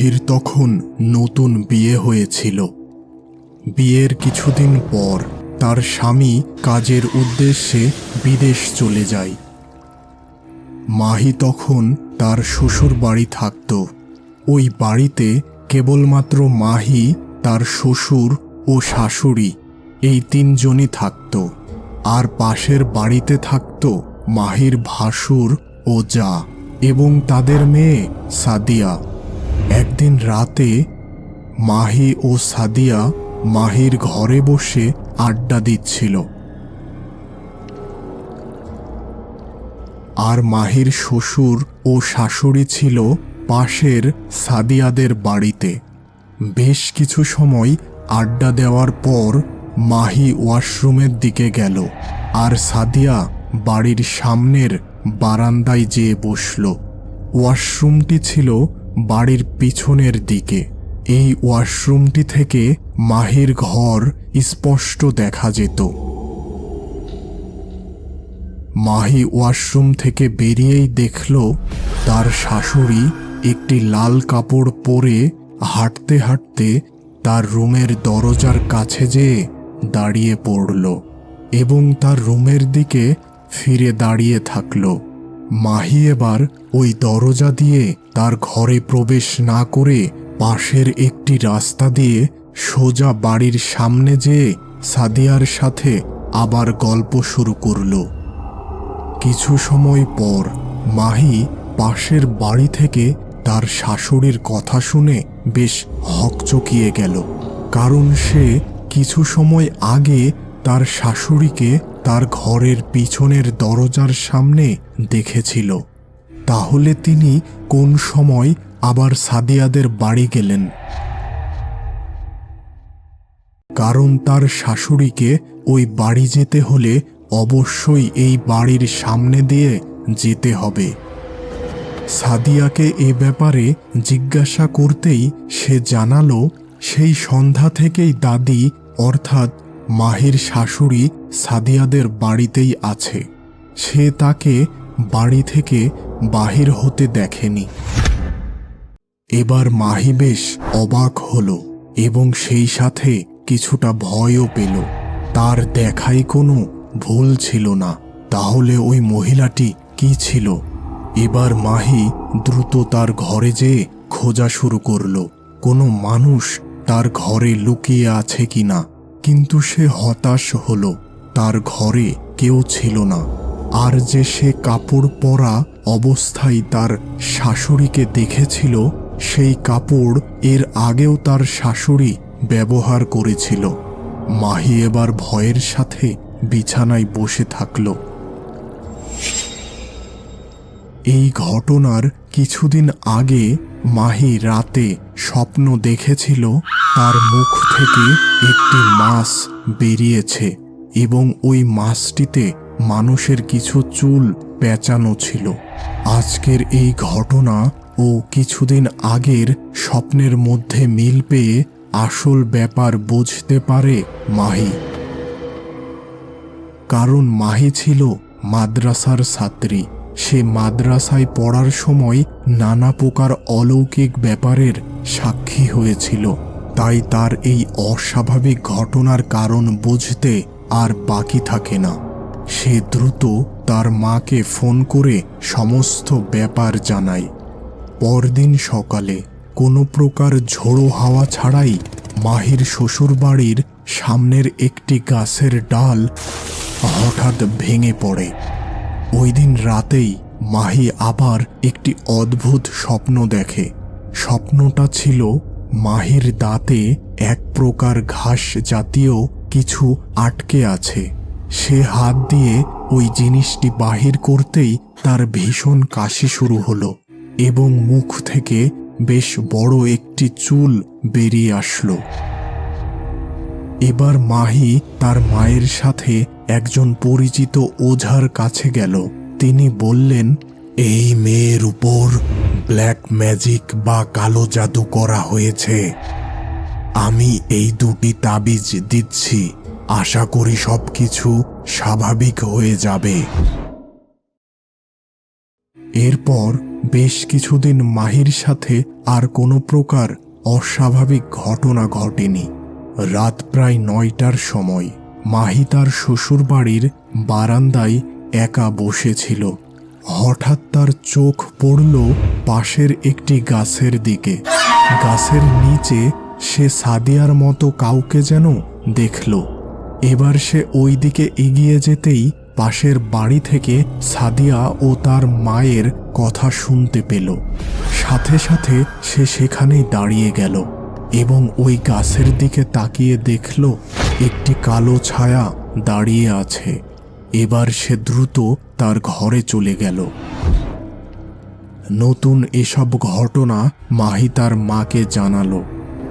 এর তখন নতুন বিয়ে হয়েছিল। বিয়ের কিছুদিন পর তার স্বামী কাজের উদ্দেশ্যে বিদেশ চলে যায়। মাহি তখন তার শ্বশুর বাড়ি থাকত। ওই বাড়িতে কেবলমাত্র মাহি, তার শ্বশুর ও শাশুড়ি এই তিনজনই থাকত। আর পাশের বাড়িতে থাকত মাহির ভাসুর ও যা এবং তাদের মেয়ে সাদিয়া। একদিন রাতে মাহি ও সাদিয়া মাহির ঘরে বসে আড্ডা দিচ্ছিল। আর মাহির শ্বশুর ও শাশুড়ি ছিল পাশের সাদিয়াদের বাড়িতে। বেশ কিছু সময় আড্ডা দেওয়ার পর মাহি ওয়াশরুমের দিকে গেল আর সাদিয়া বাড়ির সামনের বারান্দায় যেয়ে বসল। ওয়াশরুমটি ছিল বাড়ির পিছনের দিকে। এই ওয়াশরুমটি থেকে মাহির ঘর স্পষ্ট দেখা যেত। মাহি ওয়াশরুম থেকে বেরিয়েই দেখল, তার শাশুড়ি একটি লাল কাপড় পরে হাঁটতে হাঁটতে তার রুমের দরজার কাছে যেয়ে দাঁড়িয়ে পড়ল এবং তার রুমের দিকে ফিরে দাঁড়িয়ে থাকল। মাহি এবার ওই দরজা দিয়ে তার ঘরে প্রবেশ না করে পাশের একটি রাস্তা দিয়ে সোজা বাড়ির সামনে যেয়ে সাদিয়ার সাথে আবার গল্প শুরু করল। কিছু সময় পর মাহি পাশের বাড়ি থেকে তার শাশুড়ির কথা শুনে বেশ হকচকিয়ে গেল, কারণ সে কিছু সময় আগে তার শাশুড়িকে তার ঘরের পিছনের দরজার সামনে দেখেছিল। তাহলে তিনি কোন সময় আবার সাদিয়াদের বাড়ি গেলেন? কারণ তার শাশুড়িকে ওই বাড়ি যেতে হলে অবশ্যই এই বাড়ির সামনে দিয়ে যেতে হবে। সাদিয়াকে এ ব্যাপারে জিজ্ঞাসা করতেই সে জানালো, সেই সন্ধ্যা থেকেই দাদি, অর্থাৎ মাহির শাশুড়ি সাদিয়াদের বাড়িতেই আছে। সে তাকে বাড়ি থেকে বাহির হতে দেখেনি। এবার মাহি বেশ অবাক হল এবং সেই সাথে কিছুটা ভয়ও পেল। তার দেখাই কোনো ভুল ছিল না। তাহলে ওই মহিলাটি কি ছিল? এবার মাহি দ্রুত তার ঘরে যেয়ে খোঁজা শুরু করল। কোনো মানুষ তার ঘরে লুকিয়ে আছে কিনা? কিন্তু সে হতাশ হল, তার ঘরে কেউ ছিল না। আর যে সে কাপড় পরা অবস্থায় তার শাশুড়িকে দেখেছিল, সেই কাপড় এর আগেও তার শাশুড়ি ব্যবহার করেছিল। মাহি এবার ভয়ের সাথে বিছানায় বসে থাকল। এই ঘটনার কিছুদিন আগে মাহি রাতে স্বপ্ন দেখেছিল তার মুখ থেকে একটি মাছ বেরিয়েছে এবং ওই মাছটিতে মানুষের কিছু চুল পেঁচানো ছিল। আজকের এই ঘটনা ও কিছুদিন আগের স্বপ্নের মধ্যে মিল পেয়ে আসল ব্যাপার বুঝতে পারে মাহি। কারণ মাহি ছিল মাদ্রাসার ছাত্রী। সে মাদ্রাসায় পড়ার সময় নানা প্রকার অলৌকিক ব্যাপারের সাক্ষী হয়েছিল। তাই তার এই অস্বাভাবিক ঘটনার কারণ বুঝতে আর বাকি থাকে না। সে দ্রুত তার মাকে ফোন করে সমস্ত ব্যাপার জানায়। পরদিন সকালে কোনো প্রকার ঝোড়ো হাওয়া ছাড়াই মাহির শ্বশুরবাড়ির সামনের একটি গাছের ডাল হঠাৎ ভেঙে পড়ে। ওই দিন রাতেই মাহি আবার একটি অদ্ভুত স্বপ্ন দেখে। স্বপ্নটা ছিল মাহির দাঁতে এক প্রকার ঘাস জাতীয় কিছু আটকে আছে। সে হাত দিয়ে ওই জিনিসটি বাহির করতেই তার ভীষণ কাশি শুরু হলো এবং মুখ থেকে বেশ বড় একটি চুল বেরিয়ে আসলো। এবার মাহি তার মায়ের সাথে একজন পরিচিত ওঝার কাছে গেল। তিনি বললেন, এই মেয়ের উপর ব্ল্যাক ম্যাজিক বা কালো জাদু করা হয়েছে। আমি এই দুটি তাবিজ দিচ্ছি। আশা করি সব কিছু স্বাভাবিক হয়ে যাবে। এরপর বেশ কিছুদিন মাহির সাথে আর কোনো প্রকার অস্বাভাবিক ঘটনা ঘটেনি। রাত প্রায় নয়টার সময় মাহি তার শ্বশুরবাড়ির বারান্দায় একা বসেছিল। হঠাৎ তার চোখ পড়ল পাশের একটি গাছের দিকে। গাছের নিচে সে সাদিয়ার মতো কাউকে যেন দেখল। এবার সে ওই দিকে এগিয়ে যেতেই পাশের বাড়ি থেকে সাদিয়া ও তার মায়ের কথা শুনতে পেল। সাথে সাথে সে সেখানেই দাঁড়িয়ে গেল। এবং ওই গাছের দিকে তাকিয়ে দেখল, একটি কালো ছায়া দাঁড়িয়ে আছে। এবার সে দ্রুত তার ঘরে চলে গেল। নতুন এসব ঘটনা মাহি তার মাকে জানালো।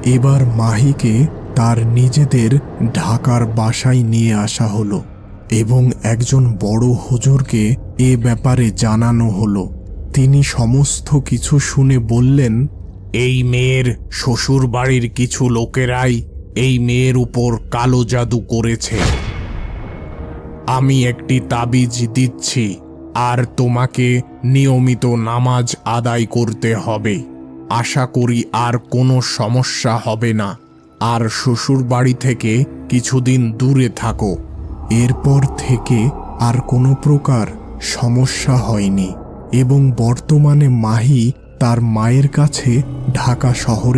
এবার মাহিকে তার নিজেদের ঢাকার বাসায় নিয়ে আসা হলো এবং একজন বড় হুজুরকে এ ব্যাপারে জানানো হলো। তিনি সমস্ত কিছু শুনে বললেন এই মেয়ের শ্বশুর বাড়ির কিছু লোকেরাই এই মেয়ের উপর কালো জাদু করেছে। আমি একটি তাবিজ দিচ্ছি, আর তোমাকে নিয়মিত নামাজ আদায় করতে হবে। আশা করি আর কোনো সমস্যা হবে না। আর শ্বশুর বাড়ি থেকে কিছুদিন দূরে থাকো। এরপর থেকে আর কোনো প্রকার সমস্যা হয়নি। এবং বর্তমানে মাহি তার মায়ের কাছে ঢাকা শহরে